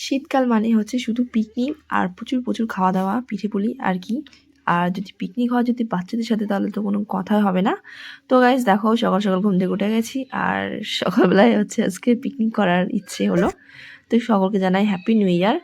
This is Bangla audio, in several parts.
শীতকাল মানে হচ্ছে শুধু পিকনিক আর প্রচুর প্রচুর খাওয়া দাওয়া, পিঠে পুলি আর কি। আর যদি পিকনিক হয় যদি বাচ্চাদের সাথে তাহলে তো কোনো কথাই হবে না। তো গাইজ দেখো সকাল সকাল ঘুম থেকে উঠে গেছি আর সকালবেলায় হচ্ছে আজকে পিকনিক করার ইচ্ছে হলো। তো সকলকে জানাই হ্যাপি নিউ ইয়ার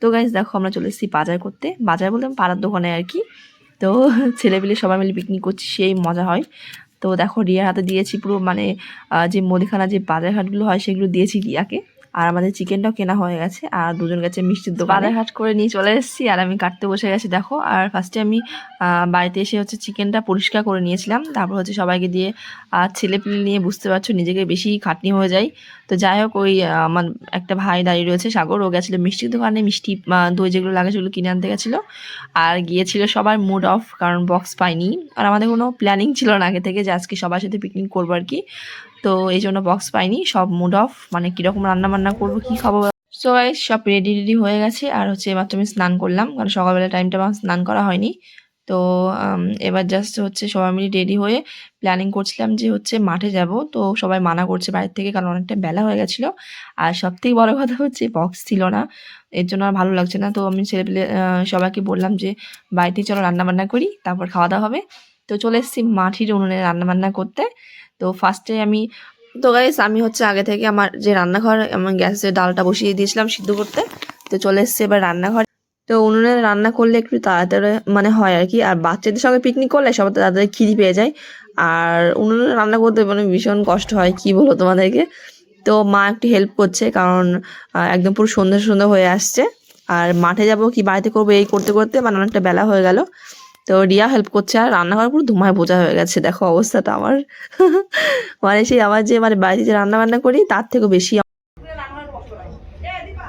তো গাইজ দেখো আমরা চলে এসেছি বাজার করতে। বাজার বলতে পাড়ার দোকানে আর কি। তো ছেলেপিলে সবাই মিলে পিকনিক করছি, সেই মজা হয়। তো দেখো রিয়ার হাতে দিয়েছি পুরো মানে যে মুদিখানা যে বাজারঘাটগুলো হয় সেগুলো দিয়েছি রিয়াকে। আর আমাদের চিকেনটাও কেনা হয়ে গেছে, আর দুজন গেছে মিষ্টির দোকানে। হাট করে নিয়ে চলে এসেছি, আর আমি কাটতে বসে গেছি, দেখো। আর ফার্স্টে আমি বাড়িতে এসে হচ্ছে চিকেনটা পরিষ্কার করে নিয়েছিলাম। তারপর হচ্ছে সবাইকে দিয়ে আর ছেলে পিলে নিয়ে বুঝতে পারছ, নিজেকে বেশি খাটনি হয়ে যায়। তো যাই হোক, ওই আমার একটা ভাই দাঁড়িয়ে রয়েছে, সাগর। ও গেছিল মিষ্টির দোকানে, মিষ্টি দই যেগুলো লাগে সেগুলো কিনে আনতে গেছিল। আর গিয়েছিল সবার মুড অফ কারণ বক্স পাইনি। আর আমাদের কোনো প্ল্যানিং ছিল না আগে থেকে যে আজকে সবার সাথে পিকনিক করব আর কি। তো এই জন্য বক্স পাইনি। সব মুড অফ মানে কীরকম রান্না বান্না করব, কী খাব? সো গাইস সব রেডি রেডি হয়ে গেছে। আর হচ্ছে এবার আমি স্নান করলাম। কারণ সকালবেলা টাইমটা আমার স্নান করা হয়নি। তো এবার জাস্ট হচ্ছে সবাই মিলে রেডি হয়ে প্ল্যানিং করছিলাম যে হচ্ছে মাঠে যাব। তো সবাই মানা করছে বাড়ির থেকে, কারণ অনেকটা বেলা হয়ে গেছিল। আর সব থেকে বড়ো কথা হচ্ছে বক্স ছিল না। এর জন্য আর ভালো লাগছে না। তো আমি ছেলেপেলে সবাইকে বললাম যে, বাড়িতে চলো রান্না বান্না করি, তারপর খাওয়া দাওয়া হবে। তো চলে এসেছি মাটির উনুনে রান্না বান্না করতে। তো ফার্স্টে আমি তো গাইস আমি হচ্ছে আগে থেকে আমার যে রান্নাঘর আমার গ্যাসে ডালটা বসিয়ে দিয়েছিলাম সিদ্ধ করতে, তো চলে এসেছি এবার রান্নাঘর। তো উনুনে রান্না করলে একটু তাড়াতাড়ি মানে হয় আর কি, আর বাচ্চাদের সঙ্গে পিকনিক করলে সবার তাড়াতাড়ি খিদি পেয়ে যায়। আর উনুনে রান্না করতে মানে ভীষণ কষ্ট হয়, কি বলো তোমাদেরকে? তো মা একটু হেল্প করছে কারণ একদম পুরো সন্ধ্যা সন্ধ্যা হয়ে আসছে। আর মাঠে যাব কি বাড়িতে করব এই করতে করতে মানে অনেকটা বেলা হয়ে গেল। তো রিয়া হেল্প করছে আর রান্নাঘর পুরো ধুমায় বোঝা হয়ে গেছে। দেখো অবস্থাটা আমার। মানে সেই আমার যে মানে বাড়িতে যে রান্না বান্না করি তার থেকেও বেশি এ দিবা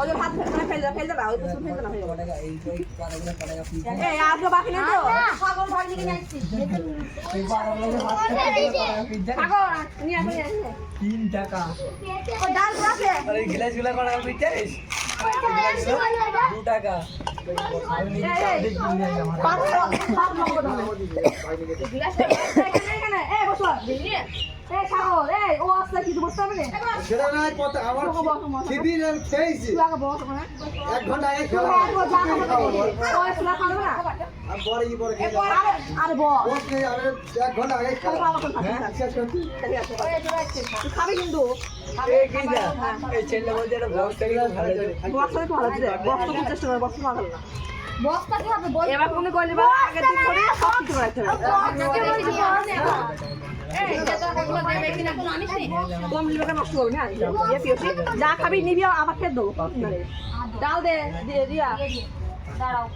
ওই হাত ফেলে ফেলে দাও, ফেলে দাও ওই ফেলে তো পাড়াগুলো পাড়াগা এই আর কেউ বাকি নেই তো? সাগর ভাই দিকে নিয়ে আসছি এই পাড়াগুলো হাত থেকে পাড়াগা পিঠা সাগর নিয়ে আসো। তিন টাকা। ও ডাল আছে। আর গ্লাসগুলা পাড়াগা পিঠা দু টাকা। আমি নিজে চাল দিয়ে কিনে নিয়ে আসলাম। পাঁচ পাঁচ নম্বর এখানে। এই বসো। হয় খাবে হ্যাঁ, কিন্তু এই কি যা? এই ছেলে বলছে একটা বক্স থেকে ভালো করে। বস্তা কি হবে এবার তুমি কইলে বা আগে দিন করে সব কিছু রাখতে হবে করবি না ইয়ে পিওসি যা খাবি নিবি খেয়ে দেবো ডাল দে দিয়ে। দাঁড়াও।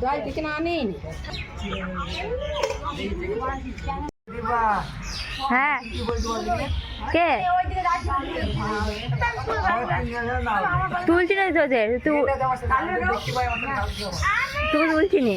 ডাল দিকে না আনি হ্যাঁ। কি। তুলছি না তোদের। তুই তুলছি নি?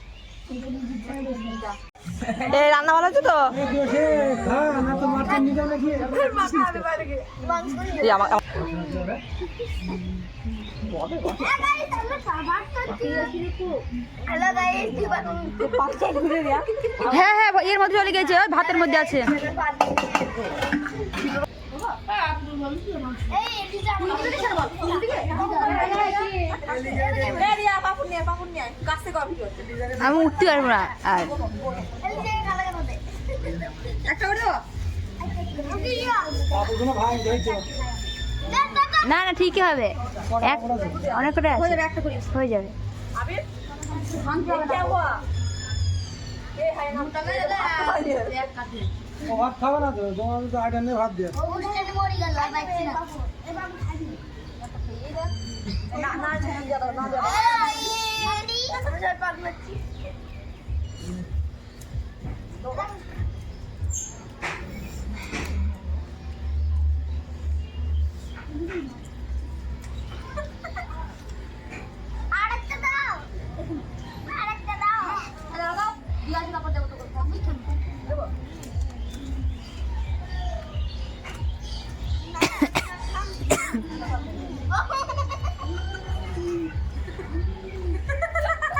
রান্না ভালো আছে তো? হ্যাঁ হ্যাঁ এর মধ্যে চলে গেছে ভাতের মধ্যে আছে। আমি উঠতে পারব না, আর। না না, ঠিকই হবে। অনেক কটা একটা করি হয়ে যাবে। ও ভাত খাবে না তো তোমার তো আইটা নিয়ে ভাত দিয়ে Thank you.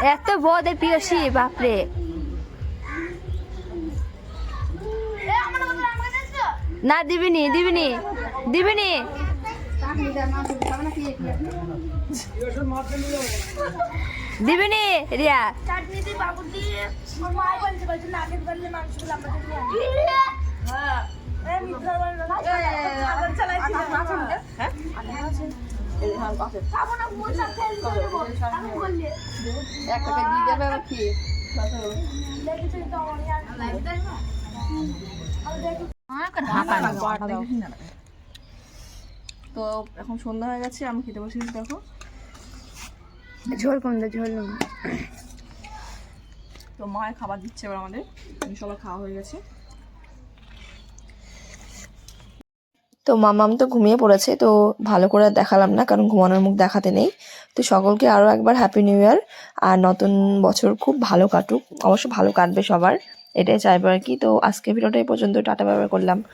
এত বদের প্রিয়সী বাপরে। না দিবিনি দিবিনি দিবিনি। দিবিনি রিয়া। হ্যাঁ? এক টাকা দিয়ে আবার কি? তো এখন সন্ধ্যা হয়ে গেছে আমি খেতে বসেছি দেখো। ঝোল কম দে ঝোল তো মায়ের খাবার দিচ্ছে এবার আমাদের। সবার খাওয়া হয়ে গেছে। তো মামাম তো ঘুমিয়ে পড়েছে, তো ভালো করে দেখালাম না, কারণ ঘুমানোর মুখ দেখাতে নেই। তো সকলকে আরও একবার হ্যাপি নিউ ইয়ার আর নতুন বছর খুব ভালো কাটুক। অবশ্য ভালো কাটবে সবার, এটাই চাইব আর কি। তো আজকে ভিডিওটা পর্যন্ত টাটা ব্যবহার করলাম।